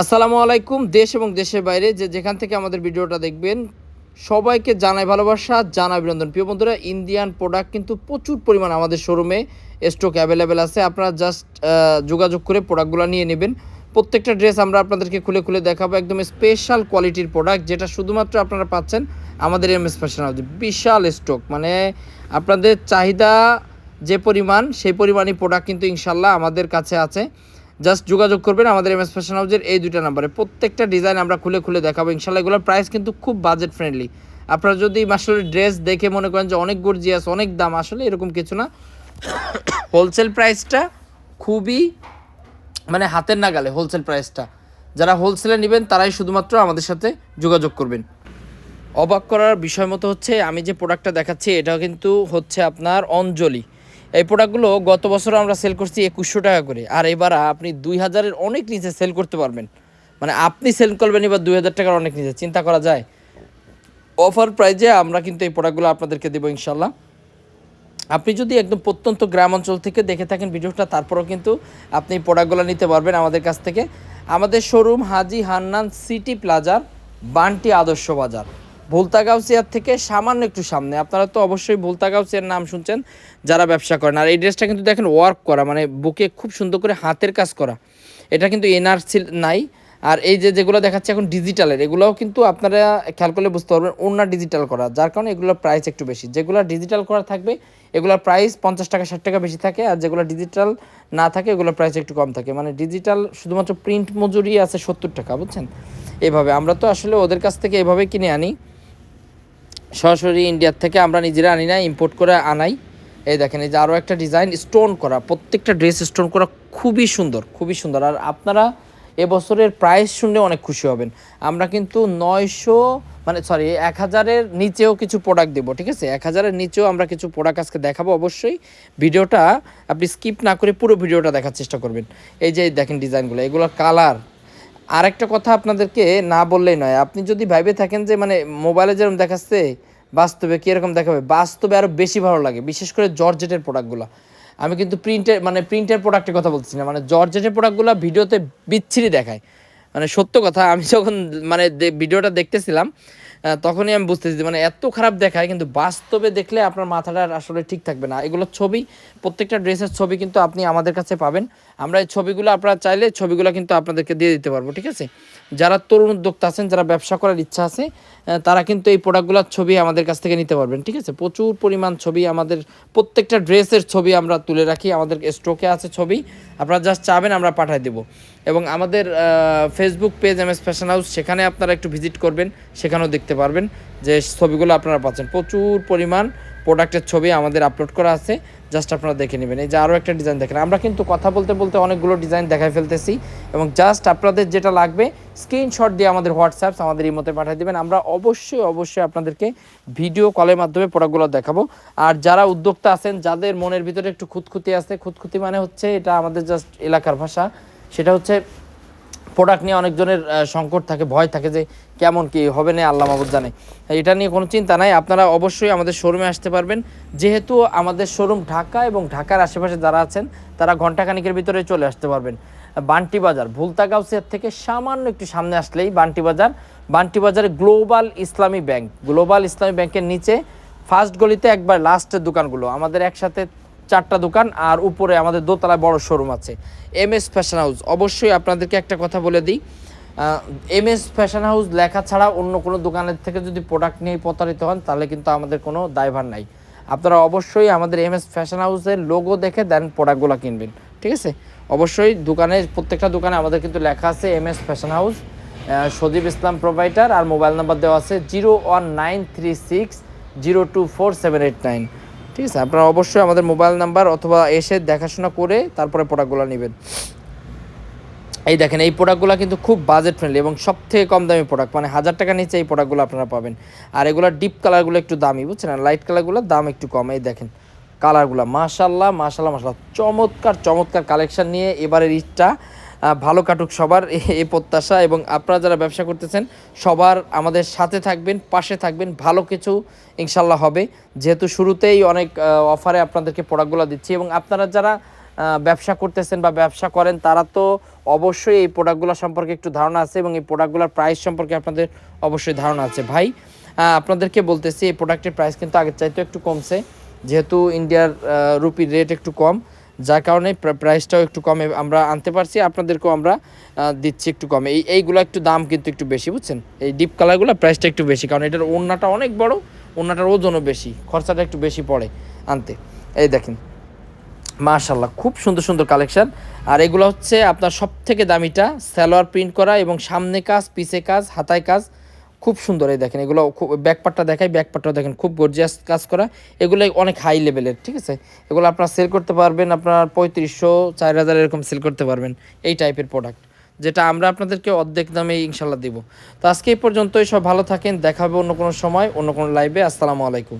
আসসালামু আলাইকুম, দেশ এবং দেশের বাইরে যে যেখান থেকে আমাদের ভিডিওটা দেখবেন, সবাইকে জানাই ভালোবাসা, জানাই অভিনন্দন। প্রিয় বন্ধুরা ইন্ডিয়ান প্রোডাক্ট কিন্তু প্রচুর পরিমাণ আমাদের শোরুমে স্টক অ্যাভেলেবেল আছে। আপনারা জাস্ট যোগাযোগ করে প্রোডাক্টগুলো নিয়ে নেবেন। প্রত্যেকটা ড্রেস আমরা আপনাদেরকে খুলে খুলে দেখাবো। একদম স্পেশাল কোয়ালিটির প্রোডাক্ট যেটা শুধুমাত্র আপনারা পাচ্ছেন আমাদের এম এস ফ্যাশন বিশাল স্টক মানে আপনাদের চাহিদা যে পরিমাণ, সেই পরিমাণই প্রোডাক্ট কিন্তু ইনশাল্লাহ আমাদের কাছে আছে। জাস্ট যোগাযোগ করবেন আমাদের এম এস ফ্যাশন হাউজের এই দুইটা নাম্বারে। প্রত্যেকটা ডিজাইন আমরা খুলে খুলে দেখাবো ইনশাল্লাহ এগুলোর প্রাইস কিন্তু খুব বাজেট ফ্রেন্ডলি আপনারা যদি আসলে ড্রেস দেখে মনে করেন যে অনেক গর্জিয়াস অনেক দাম, আসলে এরকম কিছু না। হোলসেল প্রাইসটা খুবই মানে হাতের নাগালে হোলসেল প্রাইসটা যারা হোলসেলে নেবেন, তারাই শুধুমাত্র আমাদের সাথে যোগাযোগ করবেন। অবাক করার বিষয় মতো হচ্ছে, আমি যে প্রোডাক্টটা দেখাচ্ছি এটা কিন্তু হচ্ছে আপনার অঞ্জলি। এই প্রোডাক্টগুলো গত বছর আমরা সেল করছি একুশশো টাকা করে। আর এবার আপনি দুই হাজারের অনেক নিচে সেল করতে পারবেন। মানে আপনি সেল করবেন এবার দুই হাজার টাকার অনেক নিচে, চিন্তা করা যায়। অফার প্রাইজে আমরা কিন্তু এই প্রোডাক্টগুলো আপনাদেরকে দেবো ইনশাল্লাহ আপনি যদি একদম প্রত্যন্ত গ্রাম অঞ্চল থেকে দেখে থাকেন ভিডিওটা, তারপরেও কিন্তু আপনি এই প্রোডাক্টগুলো নিতে পারবেন আমাদের কাছ থেকে। আমাদের শোরুম হাজি হান্নান সিটি প্লাজার বান্টি আদর্শ বাজার। ভুলতাগাউসিয়ার থেকে সামান্য একটু সামনে। আপনারা তো অবশ্যই ভুলতাগাউসিয়ার নাম শুনছেন, যারা ব্যবসা করেন। আর এই ড্রেসটা কিন্তু দেখেন ওয়ার্ক করা মানে বুকে খুব সুন্দর করে হাতের কাজ করা। এটা কিন্তু এনআরসি নাই। আর এই যে যেগুলো দেখাচ্ছে এখন ডিজিটালের, এগুলোও কিন্তু আপনারা খেয়াল করলে বুঝতে পারবেন অন্য ডিজিটাল করা। যার কারণে এগুলোর প্রাইস একটু বেশি। যেগুলো ডিজিটাল করা থাকবে, এগুলোর প্রাইস পঞ্চাশ টাকা, ষাট টাকা বেশি থাকে। আর যেগুলো ডিজিটাল না থাকে, এগুলোর প্রাইস একটু কম থাকে। মানে ডিজিটাল শুধুমাত্র প্রিন্ট মজুরি আছে সত্তর টাকা, বুঝছেন? এভাবে। আমরা তো আসলে ওদের কাছ থেকে এভাবে কিনে আনি। সরাসরি ইন্ডিয়ার থেকে আমরা নিজেরা আনি না ইম্পোর্ট করে আনাই। এই দেখেন, এই যে আরও একটা ডিজাইন স্টোন করা। প্রত্যেকটা ড্রেস স্টোন করা খুবই সুন্দর খুবই সুন্দর। আর আপনারা এবছরের প্রাইস শুনলে অনেক খুশি হবেন। আমরা কিন্তু নয়শো মানে সরি এক হাজারের নিচেও কিছু প্রোডাক্ট দেবো, ঠিক আছে? এক হাজারের নিচেও আমরা কিছু প্রোডাক্ট আজকে দেখাবো অবশ্যই। ভিডিওটা আপনি স্কিপ না করে পুরো ভিডিওটা দেখার চেষ্টা করবেন। এই যে দেখেন ডিজাইনগুলো এগুলো কালার আরেকটা কথা আপনাদেরকে না বললেই নয়। আপনি যদি ভাইবে থাকেন যে মানে মোবাইলে যেরকম দেখাচ্ছে, বাস্তবে কীরকম দেখাবে? বাস্তবে আরও বেশি ভালো লাগে, বিশেষ করে জর্জেটের প্রোডাক্টগুলো। আমি কিন্তু প্রিন্টের মানে প্রিন্টের প্রোডাক্টের কথা বলছি না। মানে জর্জেটের প্রোডাক্টগুলো ভিডিওতে বিচ্ছিরি দেখায়। মানে সত্য কথা, আমি যখন মানে ভিডিওটা দেখতেছিলাম তখনই আমি বুঝতেছি মানে এত খারাপ দেখায়, কিন্তু বাস্তবে দেখলে আপনার মাথাটা আসলে ঠিক থাকবে না। এগুলো ছবি, প্রত্যেকটা ড্রেসের ছবি কিন্তু আপনি আমাদের কাছে পাবেন। আমরা এই ছবিগুলো আপনারা চাইলে ছবিগুলো কিন্তু আপনাদেরকে দিয়ে দিতে পারব, ঠিক আছে? যারা তরুণ উদ্যোক্তা আছেন, যারা ব্যবসা করার ইচ্ছা আছে তারা কিন্তু এই প্রোডাক্টগুলোর ছবি আমাদের কাছ থেকে নিতে পারবেন, ঠিক আছে? প্রচুর পরিমাণ ছবি আমাদের, প্রত্যেকটা ড্রেসের ছবি আমরা তুলে রাখি, আমাদের স্টকে আছে ছবি। আপনারা জাস্ট চাবেন, আমরা পাঠিয়ে দেবো। এবং আমাদের Facebook page M S fashion house সেখানে আপনারা একটু ভিজিট করবেন, সেখানেও দেখতে পারবেন যে ছবিগুলো আপনারা পাচ্ছেন। প্রচুর পরিমাণ প্রোডাক্টের ছবি আমাদের আপলোড করা আছে। জাস্ট আপনারা দেখে নেবেন। এই যে আরও একটা ডিজাইন দেখেন। আমরা কিন্তু কথা বলতে বলতে অনেকগুলো ডিজাইন দেখাই ফেলতেছি এবং জাস্ট আপনাদের যেটা লাগবে, স্ক্রিনশট দিয়ে আমাদের হোয়াটসঅ্যাপ আমাদের এই মতে পাঠিয়ে দেবেন। আমরা অবশ্যই অবশ্যই আপনাদেরকে ভিডিও কলের মাধ্যমে প্রোডাক্টগুলো দেখাবো। আর যারা উদ্যোক্তা আছেন, যাদের মনের ভিতরে একটু খুঁতখুতি আছে, খুঁতখুতি মানে হচ্ছে এটা আমাদের জাস্ট এলাকার ভাষা। সেটা হচ্ছে প্রোডাক্ট নিয়ে অনেকজনের সংকট থাকে, ভয় থাকে যে কেমন কি হবে না, আল্লাহ মাহবুদ জানে। এটা নিয়ে কোনো চিন্তা নাই, আপনারা অবশ্যই আমাদের শোরুমে আসতে পারবেন। যেহেতু আমাদের শোরুম ঢাকা এবং ঢাকার আশেপাশে যারা আছেন, তারা ঘন্টাখানিকের ভিতরে চলে আসতে পারবেন। বান্টি বাজার ভুলতাগাউসিয়ার থেকে সামান্য একটু সামনে আসলেই বান্টি বাজার। বান্টি বাজারে গ্লোবাল ইসলামী ব্যাংক, গ্লোবাল ইসলামী ব্যাংকের নিচে ফার্স্ট গলিতে একবার লাস্টের দোকানগুলো। আমাদের একসাথে চারটা দোকান আর উপরে আমাদের দোতলায় বড় শোরুম আছে। এম এস ফ্যাশন হাউস অবশ্যই আপনাদেরকে একটা কথা বলে দিই। এম এস ফ্যাশন হাউস লেখা ছাড়া অন্য কোনো দোকানের থেকে যদি প্রোডাক্ট নিয়ে প্রতারিত হন, তাহলে কিন্তু আমাদের কোনো দায়ভার নাই। আপনারা অবশ্যই আমাদের এম এস ফ্যাশন হাউসের লোগো দেখে দেন প্রোডাক্টগুলো কিনবেন, ঠিক আছে? অবশ্যই দোকানে, প্রত্যেকটা দোকানে আমাদের কিন্তু লেখা আছে M S fashion house Sajib Islam provider আর মোবাইল নাম্বার দেওয়া আছে zero one nine three six zero two four seven eight nine ঠিক আছে? আপনারা অবশ্যই আমাদের মোবাইল নাম্বার অথবা এসে দেখাশোনা করে তারপরে প্রোডাক্টগুলো নেবেন। এই দেখেন, এই প্রোডাক্টগুলো কিন্তু খুব বাজেট ফ্রেন্ডলি এবং সব থেকে কম দামি প্রোডাক্ট মানে হাজার টাকা নিচে এই প্রোডাক্টগুলো আপনারা পাবেন। আর এগুলো ডিপ কালারগুলো একটু দামি, বুঝছেন? আর লাইট কালারগুলোর দাম একটু কম, এই দেখেন। কালারগুলো মাশাল্লাহ মাশাল্লাহ মাশাল্লাহ চমৎকার চমৎকার কালেকশন নিয়ে এবারের ঈদটা ভালো কাটুক সবার এই প্রত্যাশা এবং আপনারা যারা ব্যবসা করতেছেন, সবার আমাদের সাথে থাকবেন, পাশে থাকবেন, ভালো কিছু ইনশাল্লাহ হবে। যেহেতু শুরুতেই অনেক অফারে আপনাদেরকে প্রোডাক্টগুলো দিচ্ছি এবং আপনারা যারা ব্যবসা করতেছেন বা ব্যবসা করেন, তারা তো অবশ্যই এই প্রোডাক্টগুলো সম্পর্কে একটু ধারণা আছে এবং এই প্রোডাক্টগুলোর প্রাইস সম্পর্কে আপনাদের অবশ্যই ধারণা আছে। ভাই আপনাদেরকে বলতেছি, এই প্রোডাক্টের প্রাইস কিন্তু আগের চাইতে একটু কমছে। যেহেতু ইন্ডিয়ার রুপির রেট একটু কম যার কারণে প্রাইসটাও একটু কমে আমরা আনতে পারছি, আপনাদেরকেও আমরা দিচ্ছি একটু কমে। এই, এইগুলো একটু দাম কিন্তু একটু বেশি, বুঝছেন? এই ডিপ কালারগুলো প্রাইসটা একটু বেশি, কারণ এটার ওড়নাটা অনেক বড়, ওড়নাটার ওজনও বেশি, খরচাটা একটু বেশি পড়ে আনতে। এই দেখেন মাশাল্লাহ খুব সুন্দর সুন্দর কালেকশন আর এগুলো হচ্ছে আপনার সব থেকে দামিটা সালোয়ার প্রিন্ট করা এবং সামনে কাজ, পিছে কাজ, হাতায় কাজ খুব সুন্দর এই দেখেন। এগুলো খুব ব্যাকপারটা দেখাই ব্যাকপারটাও দেখেন, খুব গর্জিয়াস কাজ করা। এগুলো অনেক হাই লেভেলের ঠিক আছে? এগুলো আপনার সেল করতে পারবেন, আপনার পঁয়ত্রিশশো, চার হাজার এরকম সেল করতে পারবেন এই টাইপের প্রোডাক্ট যেটা আমরা আপনাদেরকে অর্ধেক দামে ইনশাল্লাহ দিব। তো আজকে এই পর্যন্তই, সব ভালো থাকেন, দেখাবে অন্য কোনো সময়, অন্য কোনো লাইভে আসসালামু আলাইকুম।